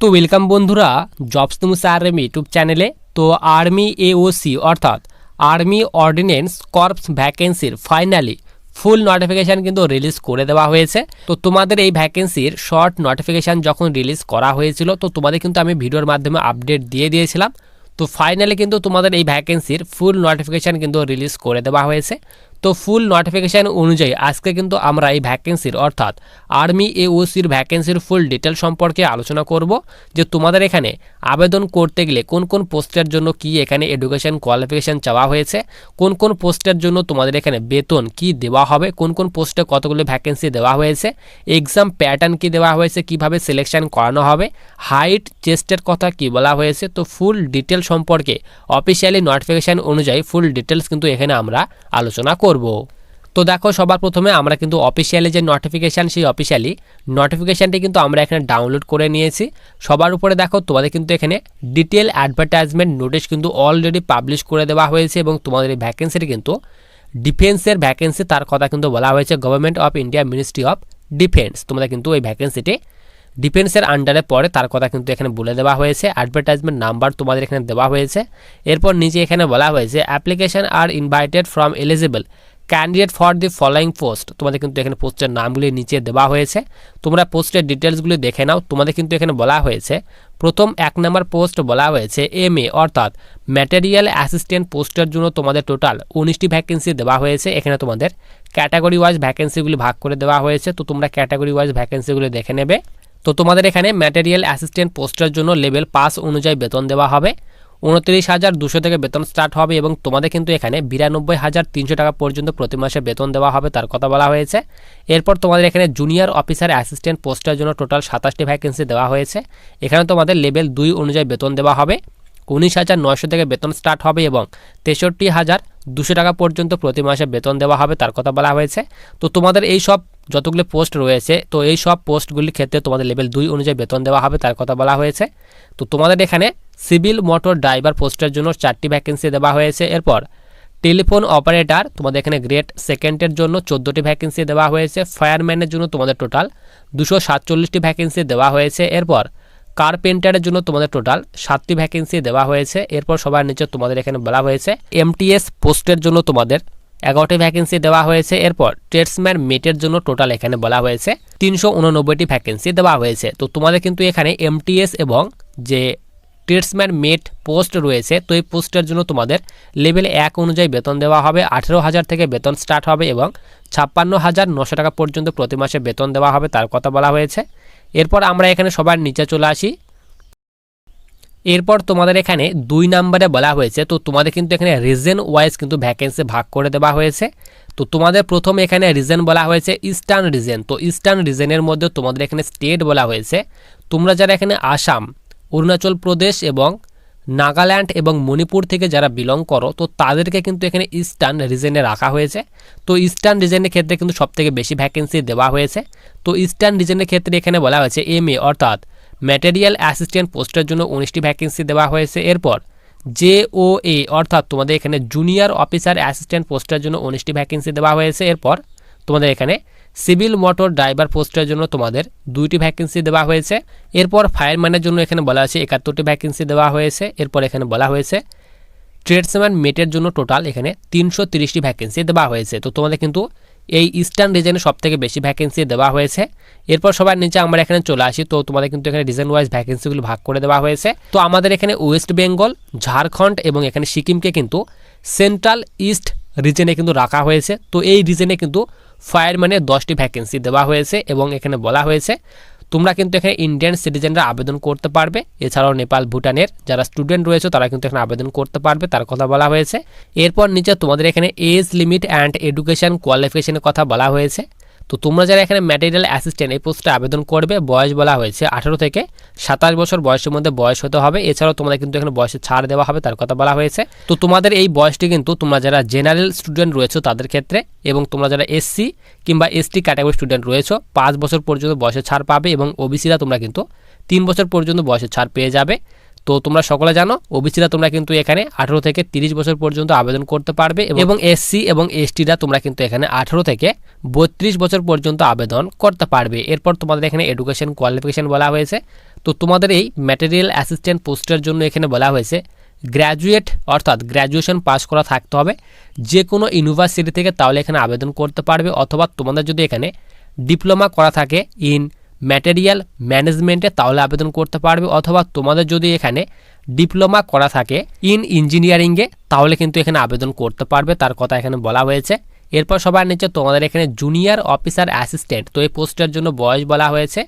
তো ওয়েলকাম বন্ধুরা jobs তুমুস RM YouTube চ্যানেলে তো আর্মি এওসি অর্থাৎ আর্মি অর্ডিনেন্স কর্পস ভ্যাকেন্সির ফাইনালি ফুল নোটিফিকেশান কিন্তু রিলিজ করে দেওয়া হয়েছে। তো তোমাদের এই ভ্যাকেন্সির শর্ট নোটিফিকেশান যখন রিলিজ করা হয়েছিল, তো তোমাদের কিন্তু আমি ভিডিওর মাধ্যমে আপডেট দিয়ে দিয়েছিলাম। তো ফাইনালি কিন্তু তোমাদের এই ভ্যাকেন্সির ফুল নোটিফিকেশান কিন্তু রিলিজ করে দেওয়া হয়েছে। তো ফুল নোটিফিকেশান অনুযায়ী আজকে কিন্তু আমরা এই ভ্যাকেন্সির অর্থাৎ আর্মি এওসির ভ্যাকেন্সির ফুল ডিটেল সম্পর্কে আলোচনা করব যে তোমাদের এখানে আবেদন করতে গেলে কোন কোন পোস্টের জন্য কি এখানে এডুকেশন কোয়ালিফিকেশান চাওয়া হয়েছে, কোন কোন পোস্টের জন্য তোমাদের এখানে বেতন কি দেওয়া হবে, কোন কোন পোস্টে কতগুলো ভ্যাকেন্সি দেওয়া হয়েছে এক্সাম প্যাটার্ন কি দেওয়া হয়েছে, কীভাবে সিলেকশন করানো হবে হাইট চেস্টের কথা কি বলা হয়েছে, তো ফুল ডিটেল সম্পর্কে অফিসিয়ালি নোটিফিকেশান অনুযায়ী ফুল ডিটেলস কিন্তু এখানে আমরা আলোচনা করব। তো দেখো, সবার প্রথমে আমরা কিন্তু অফিসিয়ালি যে নোটিফিকেশান সেই অফিসিয়ালি নোটিফিকেশানটি কিন্তু আমরা এখানে ডাউনলোড করে নিয়েছি। সবার উপরে দেখো, তোমাদের কিন্তু এখানে ডিটেল অ্যাডভার্টাইজমেন্ট নোটিশ কিন্তু অলরেডি পাবলিশ করে দেওয়া হয়েছে এবং তোমাদের এই ভ্যাকেন্সিটি কিন্তু ডিফেন্সের ভ্যাকেন্সি তার কথা কিন্তু বলা হয়েছে government of India ministry of defence তোমাদের কিন্তু ওই ভ্যাকেন্সিটি ডিফেন্সের আন্ডারে পড়ে, তার কথা কিন্তু এখানে বলে দেওয়া হয়েছে। অ্যাডভার্টাইজমেন্ট নাম্বার তোমাদের এখানে দেওয়া হয়েছে। এরপর নিচে এখানে বলা হয়েছে application are invited from eligible candidate for the following post তোমাদের কিন্তু এখানে পোস্টের নামগুলি নিচে দেওয়া হয়েছে। তোমরা পোস্টের ডিটেলসগুলি দেখে নাও। তোমাদের কিন্তু এখানে বলা হয়েছে, প্রথম এক নম্বর পোস্ট বলা হয়েছে এম এ অর্থাৎ ম্যাটেরিয়াল অ্যাসিস্ট্যান্ট পোস্টের জন্য তোমাদের টোটাল উনিশটি ভ্যাকেন্সি দেওয়া হয়েছে। এখানে তোমাদের ক্যাটাগরি ওয়াইজ ভ্যাকেন্সিগুলি ভাগ করে দেওয়া হয়েছে। তো তোমরা ক্যাটাগরি ওয়াইজ ভ্যাকেন্সিগুলি দেখে নেবে। তো তোমাদের এখানে ম্যাটেরিয়াল অ্যাসিস্ট্যান্ট পোস্টের জন্য লেভেল পাস অনুযায়ী বেতন দেওয়া হবে। উনত্রিশ হাজার দুশো থেকে বেতন স্টার্ট হবে এবং তোমাদের কিন্তু এখানে বিরানব্বই হাজার তিনশো টাকা পর্যন্ত প্রতি মাসে বেতন দেওয়া হবে, তার কথা বলা হয়েছে। এরপর তোমাদের এখানে জুনিয়র অফিসার অ্যাসিস্ট্যান্ট পোস্টের জন্য টোটাল সাতাশটি ভ্যাকেন্সি দেওয়া হয়েছে। এখানে তোমাদের লেভেল দুই অনুযায়ী বেতন দেওয়া হবে। উনিশ হাজার নয়শো থেকে বেতন স্টার্ট হবে এবং তেষট্টি হাজার দুশো টাকা পর্যন্ত প্রতি মাসে বেতন দেওয়া হবে, তার কথা বলা হয়েছে। তো তোমাদের এই সব যতগুলো পোস্ট রয়েছে, তো এই সব পোস্টগুলির ক্ষেত্রে তোমাদের লেভেল দুই অনুযায়ী বেতন দেওয়া হবে, তার কথা বলা হয়েছে। তো তোমাদের এখানে সিভিল মোটর ড্রাইভার পোস্টের জন্য চারটি ভ্যাকেন্সি দেওয়া হয়েছে। এরপর টেলিফোন অপারেটর তোমাদের এখানে গ্রেড সেকেন্ডের জন্য চোদ্দোটি ভ্যাকেন্সি দেওয়া হয়েছে। ফায়ারম্যানের জন্য তোমাদের টোটাল দুশো সাতচল্লিশটি ভ্যাকেন্সি দেওয়া হয়েছে। এরপর কার্পেন্টারের জন্য তোমাদের টোটাল সাতটি ভ্যাকেন্সি দেওয়া হয়েছে। এরপর সবার নিচে তোমাদের এখানে বলা হয়েছে এমটিএস পোস্টের জন্য তোমাদের এগারোটি ভ্যাকেন্সি দেওয়া হয়েছে। এরপর ট্রেডসম্যান মেটের জন্য টোটাল এখানে বলা হয়েছে, তিনশো উননব্বইটি ভ্যাকেন্সি দেওয়া হয়েছে। তো তোমাদের কিন্তু এখানে এমটিএস এবং যে ট্রেডসম্যান মেট পোস্ট রয়েছে, তো এই পোস্টের জন্য তোমাদের লেভেল এক অনুযায়ী বেতন দেওয়া হবে। আঠেরো হাজার থেকে বেতন স্টার্ট হবে এবং ছাপ্পান্ন হাজার নশো টাকা পর্যন্ত প্রতি মাসে বেতন দেওয়া হবে, তার কথা বলা হয়েছে। এরপর আমরা এখানে সবার নিচে চলে আসি। এরপর তোমাদের এখানে দুই নাম্বারে বলা হয়েছে, তো তোমাদের কিন্তু এখানে রিজন ওয়াইজ কিন্তু ভ্যাকেন্সি ভাগ করে দেওয়া হয়েছে। তো তোমাদের প্রথম এখানে রিজন বলা হয়েছে ইস্টার্ন রিজন তো ইস্টার্ন রিজনের মধ্যে তোমাদের এখানে স্টেট বলা হয়েছে। তোমরা যারা এখানে আসাম, অরুণাচল প্রদেশ এবং নাগাল্যান্ড এবং মণিপুর থেকে যারা বিলং করো, তো তাদেরকে কিন্তু এখানে ইস্টার্ন রিজনে রাখা হয়েছে। তো ইস্টার্ন রিজনের ক্ষেত্রে কিন্তু সবথেকে বেশি ভ্যাকেন্সি দেওয়া হয়েছে। তো ইস্টার্ন রিজনের ক্ষেত্রে এখানে বলা হয়েছে এম এ অর্থাৎ ম্যাটেরিয়াল অ্যাসিস্ট্যান্ট পোস্টের জন্য উনিশটি ভ্যাকেন্সি দেওয়া হয়েছে। এরপর জে ও এ অর্থাৎ তোমাদের এখানে জুনিয়র অফিসার অ্যাসিস্ট্যান্ট পোস্টের জন্য উনিশটি ভ্যাকেন্সি দেওয়া হয়েছে। এরপর তোমাদের এখানে সিভিল মোটর ড্রাইভার পোস্টের জন্য তোমাদের দুইটি ভ্যাকেন্সি দেওয়া হয়েছে। এরপর ফায়ারম্যানের জন্য এখানে বলা হয়েছে একাত্তরটি ভ্যাকেন্সি দেওয়া হয়েছে। এরপর এখানে বলা হয়েছে ট্রেডসম্যান মেটের জন্য টোটাল এখানে তিনশো তিরিশটি ভ্যাকেন্সি দেওয়া হয়েছে। তো তোমাদের কিন্তু এই ইস্টার্ন রিজনে সব থেকে বেশি ভ্যাকেন্সি দেওয়া হয়েছে। এরপর সবার নিচে আমরা এখানে চলে আসি। তো তোমাদের কিন্তু এখানে রিজন ওয়াইজ ভ্যাকেন্সিগুলো ভাগ করে দেওয়া হয়েছে। তো আমাদের এখানে ওয়েস্ট বেঙ্গল, ঝাড়খণ্ড এবং এখানে সিকিমকে কিন্তু সেন্ট্রাল ইস্ট রিজনে কিন্তু রাখা হয়েছে। তো এই রিজনে কিন্তু ফায়ারম্যানের দশটি ভ্যাকেন্সি দেওয়া হয়েছে এবং এখানে বলা হয়েছে, তোমরা কিন্তু এখানে ইন্ডিয়ান সিটিজেনরা আবেদন করতে পারবে। এছাড়াও নেপাল, ভুটানের যারা স্টুডেন্ট রয়েছে, তারা কিন্তু এখানে আবেদন করতে পারবে, তার কথা বলা হয়েছে। এরপর নিচে তোমাদের এখানে এজ লিমিট অ্যান্ড এডুকেশন কোয়ালিফিকেশনের কথা বলা হয়েছে। তো তোমরা যারা এখানে ম্যাটেরিয়াল অ্যাসিস্ট্যান্ট এই পোস্টে আবেদন করবে, বয়স বলা হয়েছে আঠারো থেকে সাতাশ বছর, বয়সের মধ্যে বয়স হতে হবে। এছাড়াও তোমাদের কিন্তু এখানে বয়সে ছাড় দেওয়া হবে, তার কথা বলা হয়েছে। তো তোমাদের এই বয়সটি কিন্তু তোমরা যারা জেনারেল স্টুডেন্ট রয়েছে তাদের ক্ষেত্রে এবং তোমরা যারা এসসি কিংবা এসটি ক্যাটাগরি স্টুডেন্ট রয়েছে, পাঁচ বছর পর্যন্ত বয়সে ছাড় পাবে এবং ওবিসিরা তোমরা কিন্তু তিন বছর পর্যন্ত বয়সে ছাড় পেয়ে যাবে। তো তোমরা সকলে জানো ওবিসিরা তোমরা কিন্তু এখানে আঠারো থেকে তিরিশ বছর পর্যন্ত আবেদন করতে পারবে এবং এসসি এবং এসটিরা তোমরা কিন্তু এখানে আঠারো থেকে বত্রিশ বছর পর্যন্ত আবেদন করতে পারবে। এরপর তোমাদের এখানে এডুকেশন কোয়ালিফিকেশন বলা হয়েছে। তো তোমাদের এই ম্যাটেরিয়াল অ্যাসিস্ট্যান্ট পোস্টের জন্য এখানে বলা হয়েছে গ্র্যাজুয়েট অর্থাৎ গ্র্যাজুয়েশন পাস করা থাকতে হবে। যে কোনো ইউনিভার্সিটি থেকে তাহলে এখানে আবেদন করতে পারবে অথবা তোমাদের যদি এখানে ডিপ্লোমা করা থাকে ইন ম্যাটেরিয়াল ম্যানেজমেন্টে তাহলে আবেদন করতে পারবে, অথবা তোমাদের যদি এখানে ডিপ্লোমা করা থাকে ইন ইঞ্জিনিয়ারিংয়ে তাহলে কিন্তু এখানে আবেদন করতে পারবে, তার কথা এখানে বলা হয়েছে। এরপর সবার নিচে তোমাদের এখানে জুনিয়র অফিসার অ্যাসিস্ট্যান্ট তো এই পোস্টের জন্য বয়স বলা হয়েছে,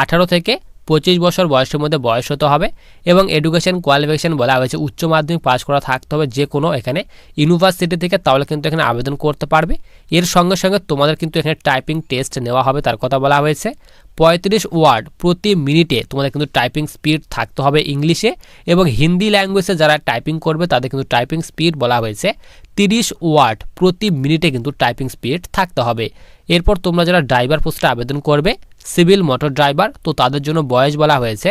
আঠারো থেকে পঁচিশ বছর বয়সের মধ্যে বয়স হতে হবে, এবং এডুকেশন কোয়ালিফিকেশন বলা হয়েছে, উচ্চ মাধ্যমিক পাস করা থাকতে হবে যে কোনো এখানে ইউনিভার্সিটি থেকে, তাহলে কিন্তু এখানে আবেদন করতে পারবে। এর সঙ্গে সঙ্গে তোমাদের কিন্তু এখানে টাইপিং টেস্ট নেওয়া হবে, তার কথা বলা হয়েছে। পঁয়ত্রিশ ওয়ার্ড প্রতি মিনিটে তোমাদের কিন্তু টাইপিং স্পিড থাকতে হবে ইংলিশে এবং হিন্দি ল্যাঙ্গুয়েজে যারা টাইপিং করবে, তাদের কিন্তু টাইপিং স্পিড বলা হয়েছে তিরিশ ওয়ার্ড প্রতি মিনিটে কিন্তু টাইপিং স্পিড থাকতে হবে। এরপর তোমরা যারা ড্রাইভার পোস্টে আবেদন করবে সিভিল মোটর ড্রাইভার তো তাদের জন্য বয়স বলা হয়েছে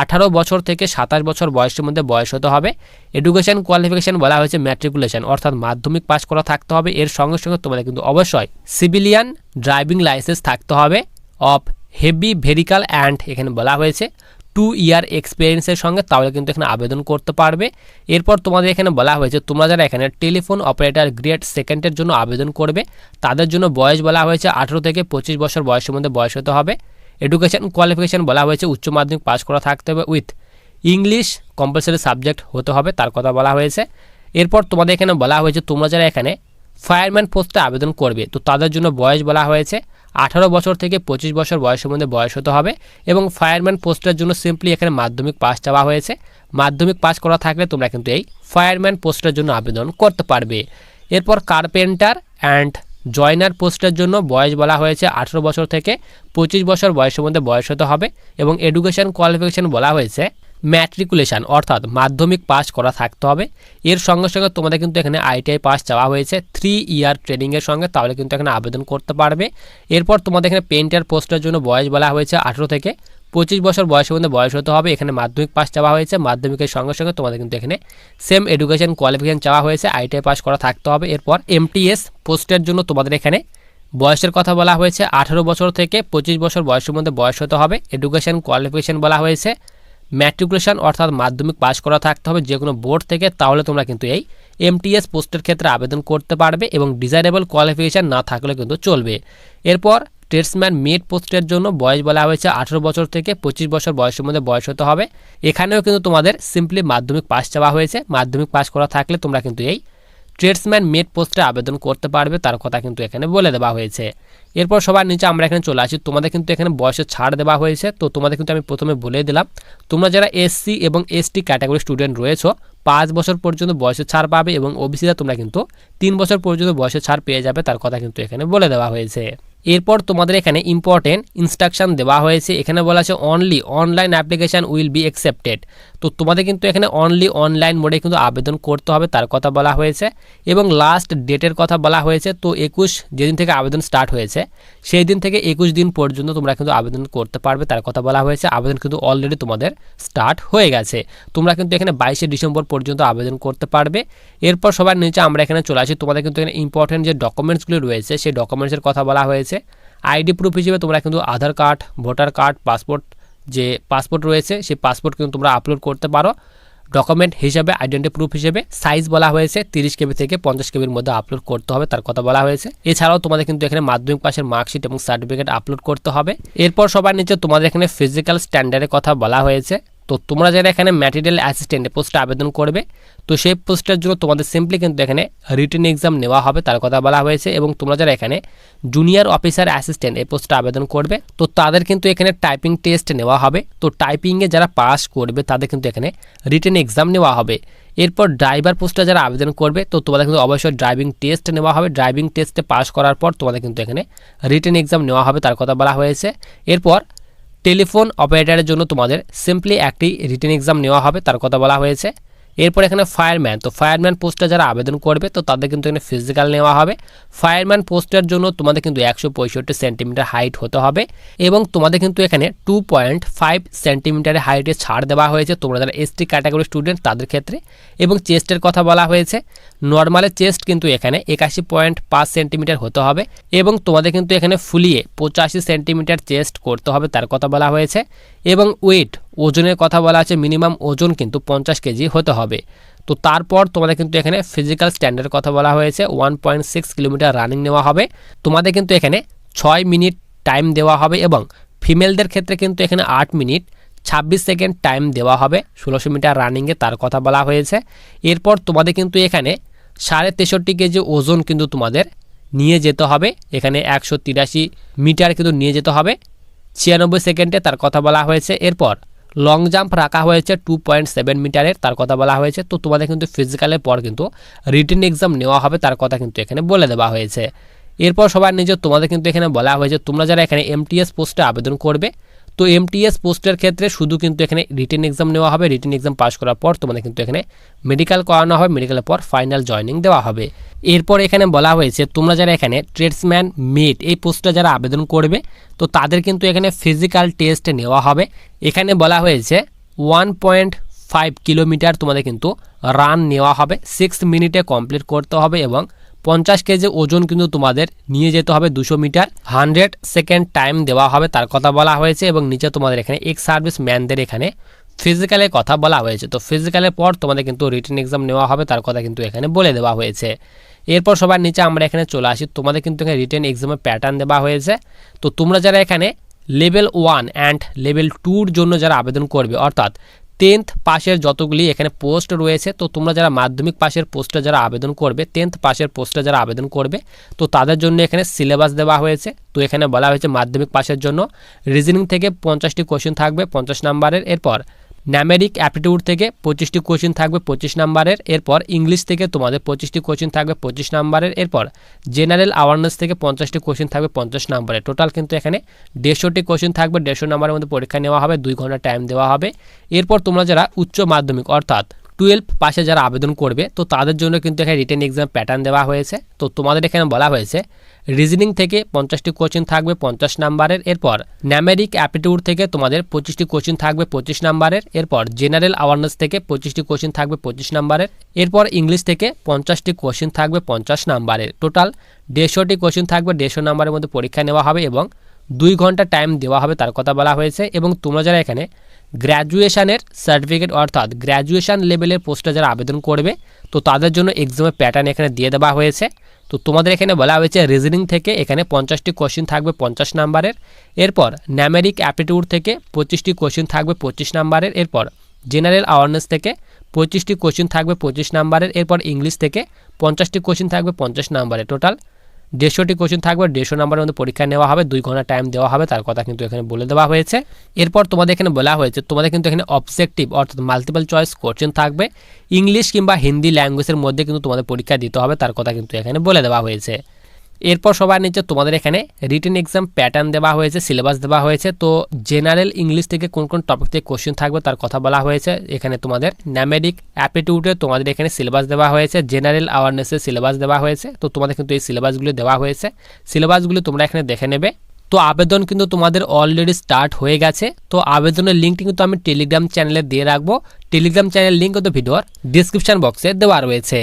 আঠারো বছর থেকে সাতাশ বছর বয়সের মধ্যে বয়স হতে হবে। এডুকেশন কোয়ালিফিকেশন বলা হয়েছে ম্যাট্রিকুলেশন অর্থাৎ মাধ্যমিক পাস করা থাকতে হবে। এর সঙ্গে সঙ্গে তোমাদের কিন্তু অবশ্যই সিভিলিয়ান ড্রাইভিং লাইসেন্স থাকতে হবে অফ হেভি ভেরিকাল অ্যান্ড এখানে বলা হয়েছে টু ইয়ার এক্সপিরিয়েন্সের সঙ্গে, তাহলে কিন্তু এখানে আবেদন করতে পারবে। এরপর তোমাদের এখানে বলা হয়েছে, তোমরা যারা এখানে টেলিফোন অপারেটর গ্রেড সেকেন্ডের জন্য আবেদন করবে, তাদের জন্য বয়স বলা হয়েছে আঠেরো থেকে পঁচিশ বছর বয়সের মধ্যে বয়স হতে হবে। এডুকেশন কোয়ালিফিকেশন বলা হয়েছে, উচ্চ মাধ্যমিক পাস করা থাকতে হবে উইথ ইংলিশ কম্পালসারি সাবজেক্ট হতে হবে, তার কথা বলা হয়েছে। এরপর তোমাদের এখানে বলা হয়েছে, তোমরা যারা এখানে ফায়ারম্যান পোস্টে আবেদন করবে, তো তাদের জন্য বয়স বলা হয়েছে আঠারো বছর থেকে পঁচিশ বছর বয়সের মধ্যে বয়স হতে হবে এবং ফায়ারম্যান পোস্টের জন্য সিম্পলি এখানে মাধ্যমিক পাস চাওয়া হয়েছে। মাধ্যমিক পাস করা থাকলে তোমরা কিন্তু এই ফায়ারম্যান পোস্টের জন্য আবেদন করতে পারবে। এরপর কার্পেন্টার অ্যান্ড জয়নার পোস্টের জন্য বয়স বলা হয়েছে আঠেরো বছর থেকে পঁচিশ বছর বয়সের মধ্যে বয়স হতে হবে এবং এডুকেশন কোয়ালিফিকেশন বলা হয়েছে। ম্যাট্রিকুলেশন অর্থাৎ মাধ্যমিক পাস করা থাকতে হবে। এর সঙ্গে সঙ্গে তোমাদের কিন্তু এখানে আইটিআই পাস চাওয়া হয়েছে। থ্রি ইয়ার ট্রেনিংয়ের সঙ্গে তাহলে কিন্তু এখানে আবেদন করতে পারবে। এরপর তোমাদের এখানে পেন্টার পোস্টের জন্য বয়স বলা হয়েছে আঠেরো থেকে পঁচিশ বছর বয়সের মধ্যে বয়স হতে হবে। এখানে মাধ্যমিক পাস চাওয়া হয়েছে। মাধ্যমিকের সঙ্গে সঙ্গে তোমাদের কিন্তু এখানে সেম এডুকেশন কোয়ালিফিকেশন চাওয়া হয়েছে। আইটিআই পাস করা থাকতে হবে। এরপর এমটিএস পোস্টের জন্য তোমাদের এখানে বয়সের কথা বলা হয়েছে। আঠারো বছর থেকে পঁচিশ বছর বয়সের মধ্যে বয়স হতে হবে। এডুকেশন কোয়ালিফিকেশন বলা হয়েছে। ম্যাট্রিকুলেশন অর্থাৎ মাধ্যমিক পাশ করা থাকতে হবে যে কোনো বোর্ড থেকে, তাহলে তোমরা কিন্তু এই এমটিএস পোস্টের ক্ষেত্রে আবেদন করতে পারবে এবং ডিজাইরেবল কোয়ালিফিকেশান না থাকলে কিন্তু চলবে। এরপর ট্রেডসম্যান মেড পোস্টের জন্য বয়স বলা হয়েছে আঠেরো বছর থেকে পঁচিশ বছর বয়সের মধ্যে বয়স হতে হবে। এখানেও কিন্তু তোমাদের সিম্পলি মাধ্যমিক পাশ চাওয়া হয়েছে। মাধ্যমিক পাশ করা থাকলে তোমরা কিন্তু এই ট্রেডসম্যান মেড পোস্টে আবেদন করতে পারবে, তার কথা কিন্তু এখানে বলে দেওয়া হয়েছে। এরপর সবার নিচে আমরা এখানে চলে আসি। তোমাদের কিন্তু এখানে বয়সের ছাড় দেওয়া হয়েছে, তো তোমাদের কিন্তু আমি প্রথমে বলে দিলাম, তোমরা যারা এসসি এবং এসটি ক্যাটাগরি স্টুডেন্ট রয়েছো, পাঁচ বছর পর্যন্ত বয়সের ছাড় পাবে এবং ওবিসিরা তোমরা কিন্তু তিন বছর পর্যন্ত বয়সের ছাড় পেয়ে যাবে, তার কথা কিন্তু এখানে বলে দেওয়া হয়েছে। এরপর তোমাদের এখানে ইম্পর্টেন্ট ইনস্ট্রাকশন দেওয়া হয়েছে। এখানে বলা আছে only online application will be accepted তো তোমাদের কিন্তু এখানে অনলি অনলাইন মোডে কিন্তু আবেদন করতে হবে, তার কথা বলা হয়েছে। এবং লাস্ট ডেটের কথা বলা হয়েছে, তো একুশ যেদিন থেকে আবেদন স্টার্ট হয়েছে সেই দিন থেকে একুশ দিন পর্যন্ত তোমরা কিন্তু আবেদন করতে পারবে, তার কথা বলা হয়েছে। আবেদন কিন্তু অলরেডি তোমাদের স্টার্ট হয়ে গেছে। তোমরা কিন্তু এখানে বাইশে ডিসেম্বর পর্যন্ত আবেদন করতে পারবে। এরপর সবার নিচে আমরা এখানে চলে আসি। তোমাদের কিন্তু এখানে ইম্পর্টেন্ট যে ডকুমেন্টসগুলি রয়েছে, সেই ডকুমেন্টসের কথা বলা হয়েছে। আইডি প্রুফ হিসেবে তোমরা কিন্তু Aadhaar card voter card passport যে পাসপোর্ট রয়েছে, সেই পাসপোর্ট কিন্তু তোমরা আপলোড করতে পারো। ডকুমেন্ট হিসাবে আইডেন্টি প্রুফ হিসেবে সাইজ বলা হয়েছে, তিরিশ কেবি থেকে পঞ্চাশ কেবির মধ্যে আপলোড করতে হবে, তার কথা বলা হয়েছে। এছাড়াও তোমাদের কিন্তু এখানে মাধ্যমিক পাশের মার্কশিট এবং সার্টিফিকেট আপলোড করতে হবে। এরপর সবার নিচে তোমাদের এখানে ফিজিক্যাল স্ট্যান্ডার্ডের কথা বলা হয়েছে। তো তোমরা যারা এখানে ম্যাটেরিয়াল অ্যাসিস্ট্যান্টে পোস্টে আবেদন করবে, তো সেই পোস্টের জন্য তোমাদের সিম্পলি কিন্তু এখানে রিটেন এক্সাম নেওয়া হবে, তার কথা বলা হয়েছে। এবং তোমরা যারা এখানে জুনিয়র অফিসার অ্যাসিস্ট্যান্ট এই পোস্টে আবেদন করবে, তো তাদের কিন্তু এখানে টাইপিং টেস্ট নেওয়া হবে। তো টাইপিংয়ে যারা পাস করবে, তাদের কিন্তু এখানে রিটেন এক্সাম নেওয়া হবে। এরপর ড্রাইভার পোস্টে যারা আবেদন করবে, তো তোমাদের কিন্তু অবশ্যই ড্রাইভিং টেস্ট নেওয়া হবে। ড্রাইভিং টেস্টে পাস করার পর তোমাদের কিন্তু এখানে রিটেন এক্সাম নেওয়া হবে, তার কথা বলা হয়েছে। এরপর টেলিফোন অপারেটরের জন্য তোমাদের সিম্পলি একটি রিটেন এক্সাম নেওয়া হবে তার কথা বলা হয়েছে। এরপর এখানে ফায়ারম্যান তো ফায়ারম্যান পোস্টে যারা আবেদন করবে, তো তাদের কিন্তু এখানে ফিজিক্যাল নেওয়া হবে। ফায়ারম্যান পোস্টের জন্য তোমাদের কিন্তু একশো পঁয়ষট্টি সেন্টিমিটার হাইট হতে হবে এবং তোমাদের কিন্তু এখানে টু পয়েন্ট ফাইভ সেন্টিমিটারের হাইটে ছাড় দেওয়া হয়েছে। তোমরা যারা এসটি ক্যাটাগরি স্টুডেন্ট তাদের ক্ষেত্রে। এবং চেস্টের কথা বলা হয়েছে নর্মালের চেস্ট কিন্তু এখানে একাশি পয়েন্ট পাঁচ সেন্টিমিটার হতে হবে এবং তোমাদের কিন্তু এখানে ফুলিয়ে পঁচাশি সেন্টিমিটার চেস্ট করতে হবে, তার কথা বলা হয়েছে। এবং ওয়েট ওজনের কথা বলা আছে মিনিমাম ওজন কিন্তু পঞ্চাশ কেজি হতে হবে। তো তারপর তোমাদের কিন্তু এখানে ফিজিক্যাল স্ট্যান্ডার্ড কথা বলা হয়েছে one point six kilometre running নেওয়া হবে। তোমাদের কিন্তু এখানে ছয় মিনিট টাইম দেওয়া হবে এবং ফিমেলদের ক্ষেত্রে কিন্তু এখানে আট মিনিট ছাব্বিশ সেকেন্ড টাইম দেওয়া হবে, ষোলোশো মিটার রানিংয়ে তার কথা বলা হয়েছে। এরপর তোমাদের কিন্তু এখানে সাড়ে তেষট্টি কেজি ওজন কিন্তু তোমাদের নিয়ে যেতে হবে। এখানে একশো তিরাশি মিটার কিন্তু নিয়ে যেতে হবে। ছিয়ানব্বই সেকেন্ডে তার কথা বলা হয়েছে। এরপর লং জাম্প রাখা হয়েছে টু পয়েন্ট সেভেন মিটারের, তার কথা বলা হয়েছে। তো তোমাদের কিন্তু ফিজিক্যালের পর কিন্তু রিটেন এক্সাম নেওয়া হবে, তার কথা কিন্তু এখানে বলে দেওয়া হয়েছে। এরপর সবার নিজে তোমাদের কিন্তু এখানে বলা হয়েছে, তোমরা যারা এখানে এমটিএস পোস্টে আবেদন করবে তো এমটিএস পোস্টের ক্ষেত্রে শুধু কিন্তু এখানে রিটেন এক্সাম নেওয়া হবে। রিটেন এক্সাম পাস করার পর তোমাদের কিন্তু এখানে মেডিকেল করানো হবে। মেডিকেলের পর ফাইনাল জয়নিং দেওয়া হবে। এরপর এখানে বলা হয়েছে, তোমরা যারা এখানে ট্রেডসম্যান মেট এই পোস্টে যারা আবেদন করবে, তো তাদের কিন্তু এখানে ফিজিক্যাল টেস্ট নেওয়া হবে। এখানে বলা হয়েছে ওয়ান পয়েন্ট ফাইভ কিলোমিটার তোমাদের কিন্তু রান নেওয়া হবে। সিক্স মিনিটে কমপ্লিট করতে হবে এবং পঞ্চাশ কেজি ওজন কিন্তু তোমাদের নিয়ে যেতে হবে দুশো মিটার। হান্ড্রেড সেকেন্ড টাইম দেওয়া হবে, তার কথা বলা হয়েছে এবং নিচে তোমাদের এখানে এক্স সার্ভিস ম্যানদের এখানে ফিজিক্যালের কথা বলা হয়েছে। তো ফিজিক্যালের পর তোমাদের কিন্তু রিটেন এক্সাম নেওয়া হবে, তার কথা কিন্তু এখানে বলে দেওয়া হয়েছে। এরপর সবার নিচে আমরা এখানে চলে আসি, তোমাদের কিন্তু এখানে রিটার্ন এক্সামের প্যাটার্ন দেওয়া হয়েছে। তো তোমরা যারা এখানে লেভেল ওয়ান অ্যান্ড লেভেল টুর জন্য যারা আবেদন করবে, অর্থাৎ টেন্থ পাশের যতগুলি এখানে পোস্ট রয়েছে, তো তোমরা যারা মাধ্যমিক পাশের পোস্টে যারা আবেদন করবে, টেন্থ পাশের পোস্টে যারা আবেদন করবে, তো তাদের জন্য এখানে সিলেবাস দেওয়া হয়েছে। তো এখানে বলা হয়েছে মাধ্যমিক পাশের জন্য। রিজনিং থেকে পঞ্চাশটি কোশ্চেন থাকবে, পঞ্চাশ নাম্বারের। এরপর ন্যামেরিক অ্যাপটিটিউড থেকে পঁচিশটি কোশ্চিন থাকবে পঁচিশ নাম্বারের, এরপর ইংলিশ থেকে তোমাদের পঁচিশটি কোশ্চিন থাকবে পঁচিশ নাম্বারের, এরপর জেনারেল অ্যাওয়ারনেস থেকে পঞ্চাশটি কোশ্চিন থাকবে পঞ্চাশ নাম্বারের। টোটাল কিন্তু এখানে দেড়শোটি কোশ্চিন থাকবে, দেড়শো নাম্বারের মধ্যে পরীক্ষা নেওয়া হবে, দুই ঘণ্টা টাইম দেওয়া হবে। এরপর তোমরা যারা উচ্চ মাধ্যমিক, অর্থাৎ টুয়েলভ পাশে যারা আবেদন করবে, তো তাদের জন্য কিন্তু এখানে রিটেন এক্সাম প্যাটার্ন দেওয়া হয়েছে। তো তোমাদের এখানে বলা হয়েছে রিজনিং থেকে পঞ্চাশটি কোচিং থাকবে পঞ্চাশ নাম্বারের, এরপর ন্যামেরিক অ্যাপটিটিউড থেকে তোমাদের পঁচিশটি কোচিং থাকবে পঁচিশ নাম্বারের, এরপর জেনারেল অ্যাওয়ারনেস থেকে পঁচিশটি কোচিং থাকবে পঁচিশ নাম্বারের, এরপর ইংলিশ থেকে পঞ্চাশটি কোশ্চিন থাকবে পঞ্চাশ নাম্বারের। টোটাল দেড়শোটি কোশ্চিন থাকবে, দেড়শো নাম্বারের মধ্যে পরীক্ষা নেওয়া হবে এবং দুই ঘণ্টা টাইম দেওয়া হবে তার কথা বলা হয়েছে। এবং তোমরা যারা এখানে গ্র্যাজুয়েশনের সার্টিফিকেট অর্থাৎ গ্র্যাজুয়েশন লেভেলের পোস্টে যারা আবেদন করবে, তো তাদের জন্য এক্সামের প্যাটার্ন এখানে দিয়ে দেওয়া হয়েছে। তো তোমাদের এখানে বলা হয়েছে রিজনিং থেকে এখানে পঞ্চাশটি কোশ্চিন থাকবে পঞ্চাশ নাম্বারের। এরপর ন্যামেরিক অ্যাপটিটিউড থেকে পঁচিশটি কোশ্চিন থাকবে পঁচিশ নাম্বারের। এরপর জেনারেল অ্যাওয়ারনেস থেকে পঁচিশটি কোশ্চিন থাকবে পঁচিশ নাম্বারের। এরপর ইংলিশ থেকে পঞ্চাশটি কোশ্চিন থাকবে পঞ্চাশ নাম্বারের। টোটাল দেড়শোটি কোশ্চেন থাকবে, দেড়শো নাম্বারের মধ্যে পরীক্ষা নেওয়া হবে, দুই ঘণ্টা টাইম দেওয়া হবে, তার কথা কিন্তু এখানে বলে দেওয়া হয়েছে। এরপর তোমাদের এখানে বলা হয়েছে, তোমাদের কিন্তু এখানে অবজেক্টিভ অর্থাৎ মাল্টিপল চয়েস কোশ্চেন থাকবে। ইংলিশ কিংবা হিন্দি ল্যাঙ্গুয়েজের মধ্যে কিন্তু তোমাদের পরীক্ষা দিতে হবে, তার কথা কিন্তু এখানে বলে দেওয়া হয়েছে। এরপর সবার নিচে তোমাদের এখানে রিটেন এক্সাম প্যাটার্ন দেওয়া হয়েছে সিলেবাস দেওয়া হয়েছে। তো জেনারেল ইংলিশ থেকে কোন কোন টপিক থেকে কোশ্চেন থাকবে তার কথা বলা হয়েছে। এখানে তোমাদের ন্যামেডিক অ্যাপিটিউডে তোমাদের এখানে সিলেবাস দেওয়া হয়েছে জেনারেল অ্যাওয়ারনেসের সিলেবাস দেওয়া হয়েছে। তো তোমাদের কিন্তু এই সিলেবাসগুলি দেওয়া হয়েছে। সিলেবাসগুলি তোমরা এখানে দেখে নেবে। তো আবেদন কিন্তু তোমাদের অলরেডি স্টার্ট হয়ে গেছে। তো আবেদনের লিঙ্কটি কিন্তু আমি টেলিগ্রাম চ্যানেলে দিয়ে রাখব। টেলিগ্রাম চ্যানেল লিঙ্ক কিন্তু ভিডিওর ডিসক্রিপশন বক্সে দেওয়া রয়েছে।